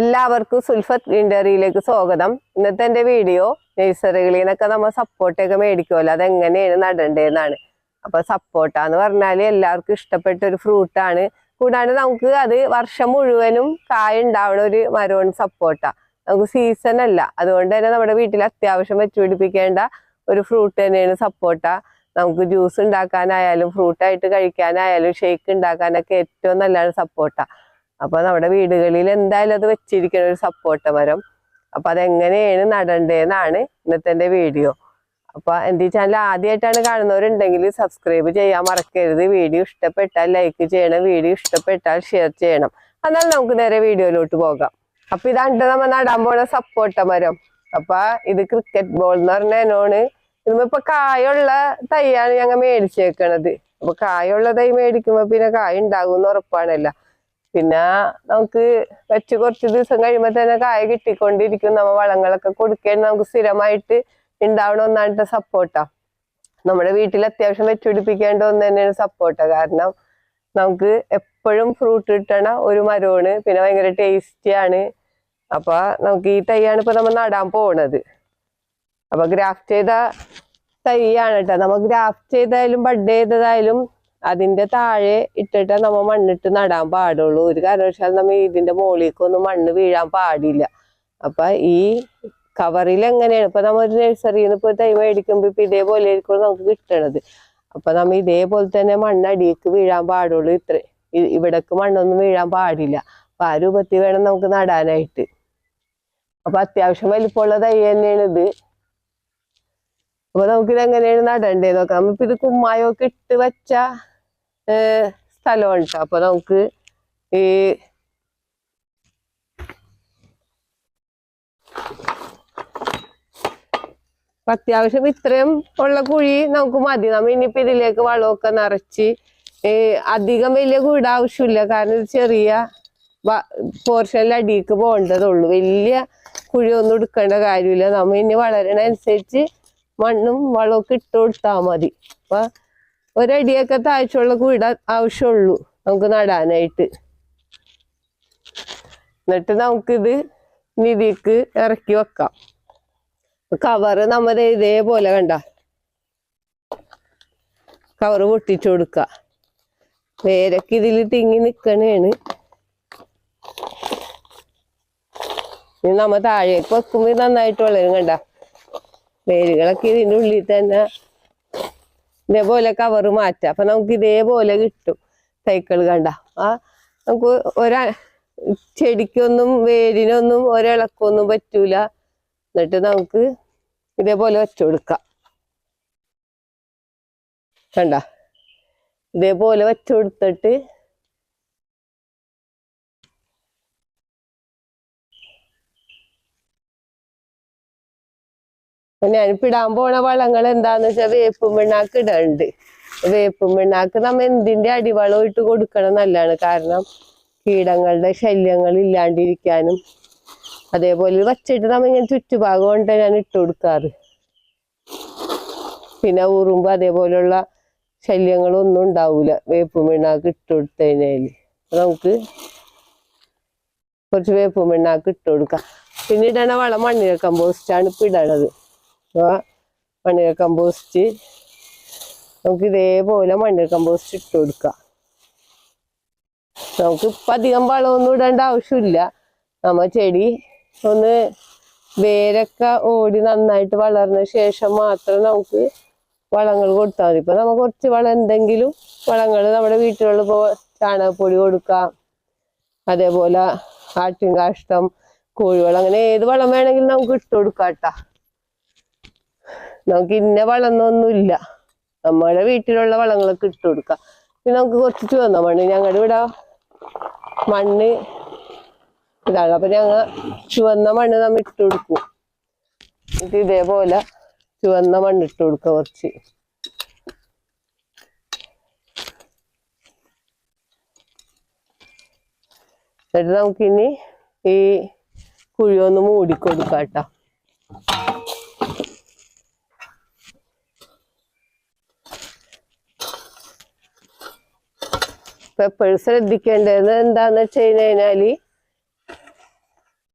എല്ലാവർക്കും സുൽഫത്ത് ഗ്രീൻഡറിയിലേക്ക് സ്വാഗതം. ഇന്നത്തെ എന്റെ വീഡിയോ നഴ്സറികളിൽ നിന്നൊക്കെ നമ്മൾ സപ്പോർട്ടൊക്കെ മേടിക്കുമല്ലോ. അതെങ്ങനെയാണ് നടണ്ടേന്നാണ്. അപ്പൊ സപ്പോർട്ട എന്ന് പറഞ്ഞാൽ എല്ലാവർക്കും ഇഷ്ടപ്പെട്ട ഒരു ഫ്രൂട്ടാണ് കൂടാണ്ട് നമുക്ക് അത് വർഷം മുഴുവനും കായ ഉണ്ടാവുന്ന ഒരു മരമാണ് സപ്പോർട്ട നമുക്ക് സീസൺ അല്ല. അതുകൊണ്ട് തന്നെ നമ്മുടെ വീട്ടിൽ അത്യാവശ്യം വെച്ചുപിടിപ്പിക്കേണ്ട ഒരു ഫ്രൂട്ട് തന്നെയാണ് സപ്പോർട്ട നമുക്ക് ജ്യൂസ് ഉണ്ടാക്കാനായാലും ഫ്രൂട്ടായിട്ട് കഴിക്കാനായാലും ഷേക്ക് ഉണ്ടാക്കാനൊക്കെ ഏറ്റവും നല്ലതാണ് സപ്പോർട്ട അപ്പൊ നമ്മുടെ വീടുകളിൽ എന്തായാലും അത് വെച്ചിരിക്കുന്ന ഒരു സപ്പോർട്ട മരം. അപ്പൊ അതെങ്ങനെയാണ് നടണ്ടേന്നാണ് ഇന്നത്തെ എന്റെ വീഡിയോ. അപ്പൊ എന്റെ ചാനൽ ആദ്യമായിട്ടാണ് കാണുന്നവരുണ്ടെങ്കിൽ സബ്സ്ക്രൈബ് ചെയ്യാൻ മറക്കരുത്. വീഡിയോ ഇഷ്ടപ്പെട്ടാൽ ലൈക്ക് ചെയ്യണം വീഡിയോ ഇഷ്ടപ്പെട്ടാൽ ഷെയർ ചെയ്യണം. എന്നാൽ നമുക്ക് നേരെ വീഡിയോയിലോട്ട് പോകാം. അപ്പൊ ഇതാണ് നമ്മൾ നടാൻ പോണ സപ്പോർട്ട മരം. അപ്പൊ ഇത് ക്രിക്കറ്റ് ബോൾ എന്ന് പറഞ്ഞ ഇനമാണ്. ഇതിപ്പോ കായുള്ള തൈയാണ് ഞങ്ങൾ മേടിച്ചേക്കണത്. അപ്പൊ കായുള്ള തൈ മേടിക്കുമ്പോ പിന്നെ കായ ഉണ്ടാകും എന്ന് ഉറപ്പാണല്ലോ. പിന്നെ നമുക്ക് വെച്ച് കുറച്ച് ദിവസം കഴിയുമ്പോൾ തന്നെ കായ കിട്ടിക്കൊണ്ടിരിക്കും. നമ്മ വളങ്ങളൊക്കെ കൊടുക്കേണ്ട നമുക്ക് സ്ഥിരമായിട്ട് ഉണ്ടാവണ ഒന്നാണ് സപ്പോർട്ടാ നമ്മുടെ വീട്ടിൽ അത്യാവശ്യം വെച്ചുപിടിപ്പിക്കേണ്ട ഒന്ന് തന്നെയാണ് സപ്പോർട്ട കാരണം നമുക്ക് എപ്പോഴും ഫ്രൂട്ട് കിട്ടണ ഒരു മരമാണ് പിന്നെ ഭയങ്കര ടേസ്റ്റിയാണ് അപ്പൊ നമുക്ക് ഈ തൈയാണ് ഇപ്പൊ നമ്മൾ നടാൻ പോണത്. അപ്പൊ ഗ്രാഫ്റ്റ് ചെയ്ത തൈയാണ് കേട്ടോ നമ്മൾ ഗ്രാഫ്റ്റ് ചെയ്തായാലും ബഡ് ചെയ്തതായാലും അതിന്റെ താഴെ ഇട്ടിട്ട് നമ്മ മണ്ണിട്ട് നടാൻ പാടുള്ളൂ. ഒരു കാരണവശാലും നമ്മ ഇതിന്റെ മുകളിലേക്കൊന്നും മണ്ണ് വീഴാൻ പാടില്ല. അപ്പൊ ഈ കവറിൽ എങ്ങനെയാണ്? ഇപ്പൊ നമ്മ ഒരു നഴ്സറിയിൽ നിന്ന് ഇപ്പൊ തൈ മേടിക്കുമ്പോ ഇപ്പൊ ഇതേപോലെ ആയിരിക്കും നമുക്ക് കിട്ടണത്. അപ്പൊ നമ്മ ഇതേപോലെ തന്നെ മണ്ണ് അടിയേക്ക് വീഴാൻ പാടുള്ളൂ ഇത്ര. ഇവിടേക്ക് മണ്ണൊന്നും വീഴാൻ പാടില്ല. അപ്പൊ ആ രൂപത്തിൽ വേണം നമുക്ക് നടാനായിട്ട്. അപ്പൊ അത്യാവശ്യം വലിപ്പമുള്ള തൈ തന്നെയാണ് ഇത്. അപ്പൊ നമുക്കിത് എങ്ങനെയാണ് നടണ്ടേ നോക്കാം നമ്മളിപ്പോ ഇത് കുമ്മായൊക്കെ ഇട്ട് വെച്ച സ്ഥലമാണ് കേട്ടോ അപ്പൊ നമുക്ക് ഈ അത്യാവശ്യം ഇത്രയും ഉള്ള കുഴി നമുക്ക് മതി. നമ്മ ഇനിയിപ്പോ ഇതിലേക്ക് വളമൊക്കെ നിറച്ച് അധികം വലിയ കുഴി ആവശ്യമില്ല. കാരണം ഇത് ചെറിയ പോർഷനിൽ അടിയിക്ക് പോകേണ്ടതുള്ളൂ. വലിയ കുഴി ഒന്നും എടുക്കേണ്ട കാര്യമില്ല. നമ്മ ഇനി വളരണ അനുസരിച്ച് മണ്ണും വളമൊക്കെ ഇട്ട് കൊടുത്താൽ മതി. അപ്പൊ ഒരടിയൊക്കെ താഴ്ചയുള്ള കൂട ആവശ്യമുള്ളൂ നമുക്ക് നടാനായിട്ട്. എന്നിട്ട് നമുക്കിത് നിധിക്ക് ഇറക്കി വെക്കാം. കവറ് നമ്മുടെ ഇതേപോലെ കണ്ട. കവറ് പൊട്ടിച്ചു കൊടുക്ക വേരൊക്കെ ഇതിൽ തിങ്ങി നിൽക്കണേണ് നമ്മ താഴേക്ക് വെക്കുമ്പോ ഇത് നന്നായിട്ട് വളരും കണ്ട. വേരുകളൊക്കെ ഇതിന്റെ ഉള്ളിൽ തന്നെ ഇതേപോലെ കവർ മാറ്റാം. അപ്പൊ നമുക്ക് ഇതേപോലെ കിട്ടും തൈക്കൾ കണ്ട. ആ നമുക്ക് ഒരാ ചെടിക്കൊന്നും വേരിനൊന്നും ഒരിളക്കൊന്നും പറ്റൂല. എന്നിട്ട് നമുക്ക് ഇതേപോലെ വെച്ചു കൊടുക്കാം. കണ്ട? ഇതേപോലെ വെച്ചു കൊടുത്തിട്ട് അപ്പൊ അനുപ്പിടാൻ പോണ വളങ്ങൾ എന്താന്ന് വെച്ചാൽ വേപ്പും പിണ്ണാക്ക് ഇടണ്ട് വേപ്പും പിണ്ണാക്ക് നമ്മ എന്തിന്റെ അടിവളം ഇട്ട് കൊടുക്കണം നല്ലതാണ് കാരണം കീടങ്ങളുടെ ശല്യങ്ങൾ ഇല്ലാണ്ടിരിക്കാനും അതേപോലെ വച്ചിട്ട് നമ്മ ഇങ്ങനെ ചുറ്റുഭാഗം കൊണ്ട് ഞാൻ ഇട്ട് കൊടുക്കാറ്. പിന്നെ ഊറുമ്പോ അതേപോലുള്ള ശല്യങ്ങളൊന്നും ഉണ്ടാവൂല. വേപ്പും പിണ്ണാക്ക് ഇട്ട് കൊടുത്തതിനേൽ. നമുക്ക് കുറച്ച് വേപ്പും പിണ്ണാക്ക് ഇട്ട് കൊടുക്കാം. പിന്നെ ഇടണ വളം മണ്ണിര കമ്പോസ്റ്റ് ആണ് ഇപ്പൊ ഇടണത്. അപ്പൊ മണ്ണിര കമ്പോസ്റ്റ് നമുക്ക് ഇതേപോലെ മണ്ണിര കമ്പോസ്റ്റ് ഇട്ട് കൊടുക്കാം. നമുക്ക് ഇപ്പം അധികം വളമൊന്നും ഇടേണ്ട ആവശ്യമില്ല. നമ്മ ചെടി ഒന്ന് വേരൊക്കെ ഓടി നന്നായിട്ട് വളർന്ന ശേഷം മാത്രം നമുക്ക് വളങ്ങൾ കൊടുത്താൽ മതി. ഇപ്പം നമുക്ക് കുറച്ച് വളം എന്തെങ്കിലും വളങ്ങൾ നമ്മുടെ വീട്ടിലുള്ള ഇപ്പോൾ ചാണകപ്പൊടി കൊടുക്കാം. അതേപോലെ ആട്ടിൻ കാഷ്ടം കോഴിവളം അങ്ങനെ ഏത് വളം വേണമെങ്കിലും നമുക്ക് ഇട്ട് കൊടുക്കാം ട്ടാ നമുക്ക് ഇന്ന വളമൊന്നുമില്ല നമ്മുടെ വീട്ടിലുള്ള വളങ്ങളൊക്കെ ഇട്ട് കൊടുക്കാം. പിന്നെ നമുക്ക് കുറച്ച് ചുവന്ന മണ്ണ് ഞങ്ങളുടെ ഇവിടെ മണ്ണ് ഇതാണ്. അപ്പൊ ഞങ്ങൾ ചുവന്ന മണ്ണ് നമ്മൾ ഇട്ട് കൊടുക്കും. ഇത് ഇതേപോലെ ചുവന്ന മണ്ണ് ഇട്ട് കൊടുക്കുക കുറച്ച്. എന്നിട്ട് നമുക്കിനി ഈ കുഴി ഒന്ന് മൂടിക്കൊടുക്കാം കേട്ടോ ഇപ്പൊ എപ്പോഴും ശ്രദ്ധിക്കേണ്ടത് എന്താന്ന് വെച്ച് കഴിഞ്ഞാൽ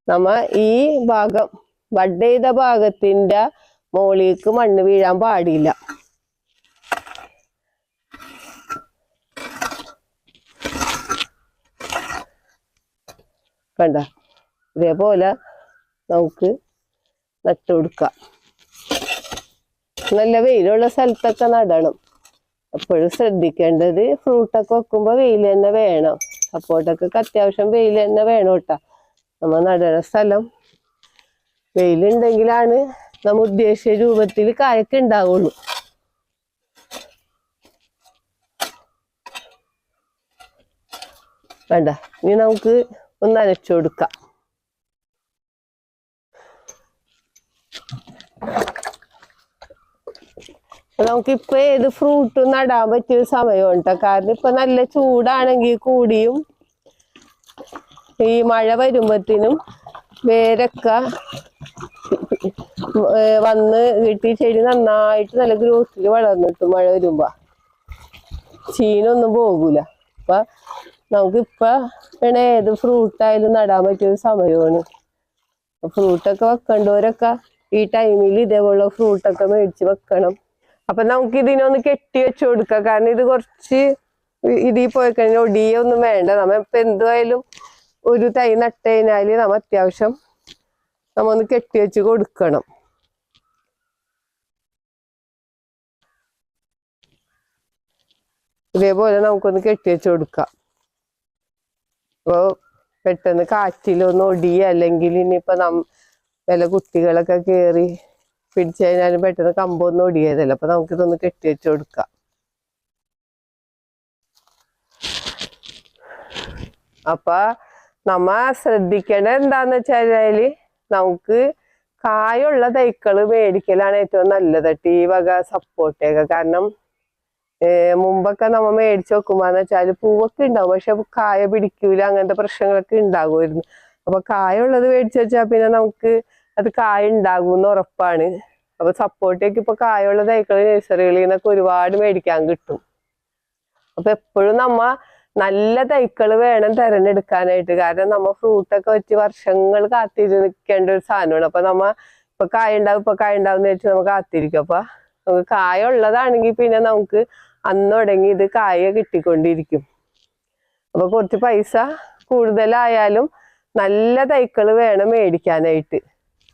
നമ്മ ഈ ഭാഗം ബഡ് ചെയ്ത ഭാഗത്തിന്റെ മോളിലേക്ക് മണ്ണ് വീഴാൻ പാടില്ല. കണ്ട? ഇതേപോലെ നമുക്ക് നട്ടുകൊടുക്ക. നല്ല വെയിലുള്ള സ്ഥലത്തൊക്കെ നടണം. എപ്പോഴും ശ്രദ്ധിക്കേണ്ടത് ഫ്രൂട്ടൊക്കെ വെക്കുമ്പോൾ വെയിൽ തന്നെ വേണം. സപ്പോർട്ടൊക്കെ അത്യാവശ്യം വെയിൽ തന്നെ വേണം കേട്ടോ. നമ്മൾ നടണ സ്ഥലം. വെയിലുണ്ടെങ്കിലാണ് നമ്മ ഉദ്ദേശിച്ച രൂപത്തിൽ കായൊക്കെ ഉണ്ടാവുള്ളൂ. വേണ്ട ഇനി നമുക്ക് ഒന്ന് അരച്ചു കൊടുക്കാം. നമുക്ക് ഇപ്പൊ ഏത് ഫ്രൂട്ട് നടാൻ പറ്റിയ ഒരു സമയം കേട്ടോ കാരണം ഇപ്പൊ നല്ല ചൂടാണെങ്കിൽ കൂടിയും ഈ മഴ വരുമ്പത്തിനും വേരൊക്കെ വന്ന് കിട്ടി ചെടി നന്നായിട്ട് നല്ല ഗ്രോത്തിൽ വളർന്നിട്ട് മഴ വരുമ്പോ. ചീനൊന്നും പോകൂല. അപ്പൊ നമുക്കിപ്പ വേണേ ഏത് ഫ്രൂട്ടായാലും നടാൻ പറ്റിയ ഒരു സമയമാണ്. ഫ്രൂട്ടൊക്കെ വെക്കണ്ടവരൊക്കെ ഈ ടൈമിൽ ഇതേപോലുള്ള ഫ്രൂട്ടൊക്കെ മേടിച്ച് വെക്കണം. അപ്പൊ നമുക്ക് ഇതിനൊന്ന് കെട്ടി വെച്ച് കൊടുക്കാം. കാരണം ഇത് കുറച്ച് ഇതിൽ പോയി കഴിഞ്ഞാൽ ഒടിയൊന്നും വേണ്ട. നമ്മ ഇപ്പൊ എന്തുമായാലും ഒരു തൈ നട്ട് കഴിഞ്ഞാൽ നമ്മ അത്യാവശ്യം നമ്മ ഒന്ന് കെട്ടി വെച്ച് കൊടുക്കണം. ഇതേപോലെ നമുക്കൊന്ന് കെട്ടി വെച്ച് കൊടുക്കാം. അപ്പോ പെട്ടെന്ന് കാറ്റിലൊന്നും ഒടിയ അല്ലെങ്കിൽ ഇനിയിപ്പോ നം വല്ല കുട്ടികളൊക്കെ കേറി പിടിച്ചു കഴിഞ്ഞാലും പെട്ടെന്ന് കമ്പൊന്നും ഒടിയതല്ല അപ്പൊ നമുക്കിതൊന്ന് കെട്ടി വെച്ച് കൊടുക്കാം. അപ്പൊ നമ്മ ശ്രദ്ധിക്കേണ്ടത് എന്താന്ന് വെച്ചാൽ നമുക്ക് കായുള്ള തൈക്കൾ മേടിക്കലാണ് ഏറ്റവും നല്ലത് ഈ വക സപ്പോർട്ടൊക്കെ കാരണം മുമ്പൊക്കെ നമ്മ മേടിച്ച് വെക്കുമ്പോന്ന് വെച്ചാൽ പൂവൊക്കെ ഉണ്ടാവും. പക്ഷെ കായ പിടിക്കൂല അങ്ങനത്തെ പ്രശ്നങ്ങളൊക്കെ ഉണ്ടാകുമായിരുന്നു. അപ്പൊ കായുള്ളത് മേടിച്ച് വെച്ചാൽ പിന്നെ നമുക്ക് അത് കായ ഉണ്ടാകുമെന്ന് ഉറപ്പാണ്. അപ്പൊ സപ്പോർട്ടേക്ക് ഇപ്പൊ കായുള്ള തൈക്കൾ നഴ്സറികളിൽ നിന്നൊക്കെ ഒരുപാട് മേടിക്കാൻ കിട്ടും. അപ്പൊ എപ്പോഴും നമ്മ നല്ല തൈക്കൾ വേണം തെരഞ്ഞെടുക്കാനായിട്ട്. കാരണം നമ്മ ഫ്രൂട്ടൊക്കെ വെച്ച് വർഷങ്ങൾ കാത്തിരിക്കേണ്ട ഒരു സാധനമാണ്. അപ്പൊ നമ്മ ഇപ്പൊ കായ ഉണ്ടാവും ഇപ്പൊ കായ ഉണ്ടാവും വെച്ച് നമുക്ക് കാത്തിരിക്കും. അപ്പൊ നമുക്ക് കായ ഉള്ളതാണെങ്കിൽ പിന്നെ നമുക്ക് അന്ന് തുടങ്ങി ഇത് കായ കിട്ടിക്കൊണ്ടിരിക്കും. അപ്പൊ കുറച്ച് പൈസ കൂടുതലായാലും നല്ല തൈക്കൾ വേണം മേടിക്കാനായിട്ട്.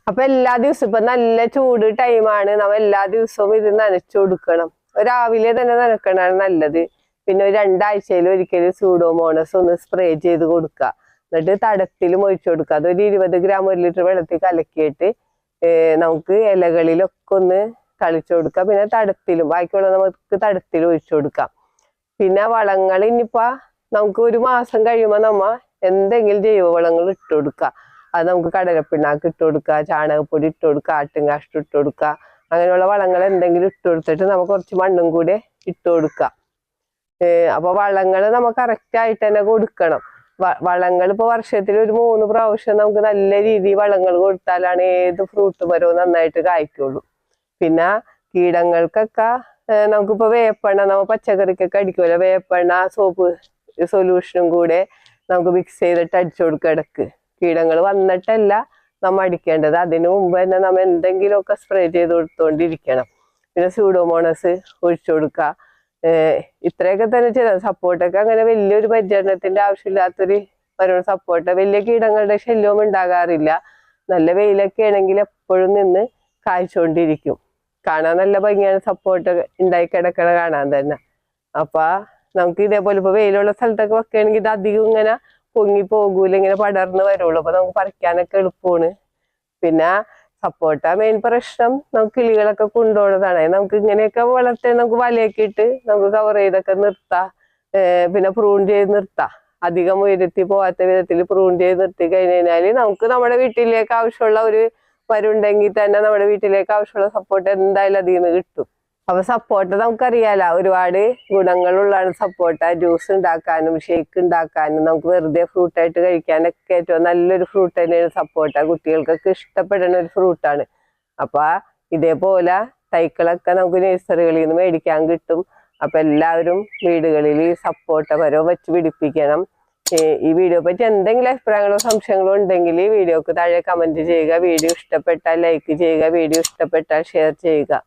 അപ്പൊ എല്ലാ ദിവസവും ഇപ്പൊ നല്ല ചൂട് ടൈമാണ് നമ്മ എല്ലാ ദിവസവും ഇത് നനച്ചു കൊടുക്കണം. രാവിലെ തന്നെ നനക്കണാണ് നല്ലത്. പിന്നെ രണ്ടാഴ്ചയിൽ ഒരിക്കലും സൂഡോമോണസ് ഒന്ന് സ്പ്രേ ചെയ്ത് കൊടുക്കുക. എന്നിട്ട് തടത്തിൽ ഒഴിച്ചു കൊടുക്കുക. അതൊരു ഇരുപത് ഗ്രാം ഒരു ലിറ്റർ വെള്ളത്തിൽ കലക്കിയിട്ട് നമുക്ക് ഇലകളിലൊക്കെ ഒന്ന് തളിച്ചു കൊടുക്കുക. പിന്നെ തടത്തിലും ബാക്കിയുള്ള നമുക്ക് തടത്തിൽ ഒഴിച്ചു കൊടുക്കാം. പിന്നെ വളങ്ങൾ ഇനിയിപ്പ നമുക്ക് ഒരു മാസം കഴിയുമ്പോൾ നമ്മ എന്തെങ്കിലും ജൈവവളങ്ങൾ ഇട്ട് കൊടുക്കുക. അത് നമുക്ക് കടലപ്പിണ്ണാക്ക് ഇട്ട് കൊടുക്കുക ചാണകപ്പൊടി ഇട്ട് കൊടുക്കുക ആട്ടുംകാഷ്ടം ഇട്ട് കൊടുക്കുക അങ്ങനെയുള്ള വളങ്ങൾ എന്തെങ്കിലും ഇട്ട് കൊടുത്തിട്ട് നമുക്ക് കുറച്ച് മണ്ണും കൂടെ ഇട്ട് കൊടുക്കുക ഏർ അപ്പൊ വളങ്ങൾ നമുക്ക് കറക്റ്റ് ആയിട്ട് തന്നെ കൊടുക്കണം. വളങ്ങൾ ഇപ്പൊ വർഷത്തിൽ ഒരു മൂന്ന് പ്രാവശ്യം നമുക്ക് നല്ല രീതിയിൽ വളങ്ങൾ കൊടുത്താലാണ് ഏത് ഫ്രൂട്ട് മരവും നന്നായിട്ട് കായ്ക്കുള്ളൂ. പിന്നെ കീടങ്ങൾക്കൊക്കെ നമുക്കിപ്പോ വേപ്പെണ്ണ നമ്മ പച്ചക്കറിക്കൊക്കെ അടിക്കുമല്ലോ വേപ്പെണ്ണ സോപ്പ് സൊല്യൂഷനും കൂടെ നമുക്ക് മിക്സ് ചെയ്തിട്ട് അടിച്ചു കൊടുക്കുക ഇടയ്ക്ക്. കീടങ്ങൾ വന്നിട്ടല്ല നമ്മൾ അടിക്കേണ്ടത്. അതിനു മുമ്പ് തന്നെ നമ്മ എന്തെങ്കിലുമൊക്കെ സ്പ്രേ ചെയ്ത് കൊടുത്തോണ്ടിരിക്കണം. പിന്നെ സ്യൂഡോമോണസ് ഒഴിച്ചു കൊടുക്കുക ഇത്രയൊക്കെ തന്നെ ചെയ്താൽ സപ്പോർട്ടൊക്കെ അങ്ങനെ വലിയൊരു പരിചരണത്തിന്റെ ആവശ്യമില്ലാത്തൊരു മരുന്ന് സപ്പോർട്ട് വലിയ കീടങ്ങളുടെ ശല്യവും ഉണ്ടാകാറില്ല. നല്ല വെയിലൊക്കെ ആണെങ്കിൽ എപ്പോഴും നിന്ന് കായ്ച്ചുകൊണ്ടിരിക്കും കാണാൻ നല്ല ഭംഗിയാണ് സപ്പോർട്ട് ഉണ്ടായി കിടക്കണ കാണാൻ തന്നെ. അപ്പൊ നമുക്ക് ഇതേപോലെ ഇപ്പൊ വെയിലുള്ള സ്ഥലത്തൊക്കെ വെക്കുകയാണെങ്കിൽ ഇത് അധികം ഇങ്ങനെ പൊങ്ങി പോകൂല ഇങ്ങനെ പടർന്ന് വരുള്ളൂ. അപ്പൊ നമുക്ക് പറിക്കാനൊക്കെ എളുപ്പമാണ് പിന്നെ സപ്പോർട്ട മെയിൻ പ്രശ്നം നമുക്ക് കിളികളൊക്കെ കൊണ്ടുപോകുന്നതാണ് നമുക്ക് ഇങ്ങനെയൊക്കെ വളർത്തി നമുക്ക് വലയൊക്കെ ഇട്ട് നമുക്ക് കവർ ചെയ്തൊക്കെ നിർത്താം. പിന്നെ പ്രൂൺ ചെയ്ത് നിർത്താം. അധികം ഉയരത്തി പോവാത്ത വിധത്തിൽ പ്രൂൺ ചെയ്ത് നിർത്തി കഴിഞ്ഞ് കഴിഞ്ഞാൽ നമുക്ക് നമ്മുടെ വീട്ടിലേക്ക് ആവശ്യമുള്ള ഒരു മരുണ്ടെങ്കിൽ തന്നെ നമ്മുടെ വീട്ടിലേക്ക് ആവശ്യമുള്ള സപ്പോർട്ട് എന്തായാലും അതിൽ നിന്ന് കിട്ടും. അപ്പൊ സപ്പോർട്ട് നമുക്കറിയാലോ ഒരുപാട് ഗുണങ്ങളുള്ളതാണ് സപ്പോർട്ട ജ്യൂസ് ഉണ്ടാക്കാനും ഷേക്ക് ഉണ്ടാക്കാനും നമുക്ക് വെറുതെ ഫ്രൂട്ട് ആയിട്ട് കഴിക്കാനൊക്കെ ഏറ്റവും നല്ലൊരു ഫ്രൂട്ട് തന്നെയാണ് സപ്പോർട്ട കുട്ടികൾക്കൊക്കെ ഇഷ്ടപ്പെടുന്ന ഒരു ഫ്രൂട്ടാണ് അപ്പൊ ഇതേപോലെ തൈക്കളൊക്കെ നമുക്ക് നഴ്സറികളിൽ നിന്ന് മേടിക്കാൻ കിട്ടും. അപ്പൊ എല്ലാവരും വീടുകളിൽ ഈ സപ്പോർട്ട മരവും വെച്ച് പിടിപ്പിക്കണം. ഈ വീഡിയോ പറ്റി എന്തെങ്കിലും അഭിപ്രായങ്ങളോ സംശയങ്ങളോ ഉണ്ടെങ്കിൽ വീഡിയോക്ക് താഴെ കമന്റ് ചെയ്യുക. വീഡിയോ ഇഷ്ടപ്പെട്ടാൽ ലൈക്ക് ചെയ്യുക. വീഡിയോ ഇഷ്ടപ്പെട്ടാൽ ഷെയർ ചെയ്യുക.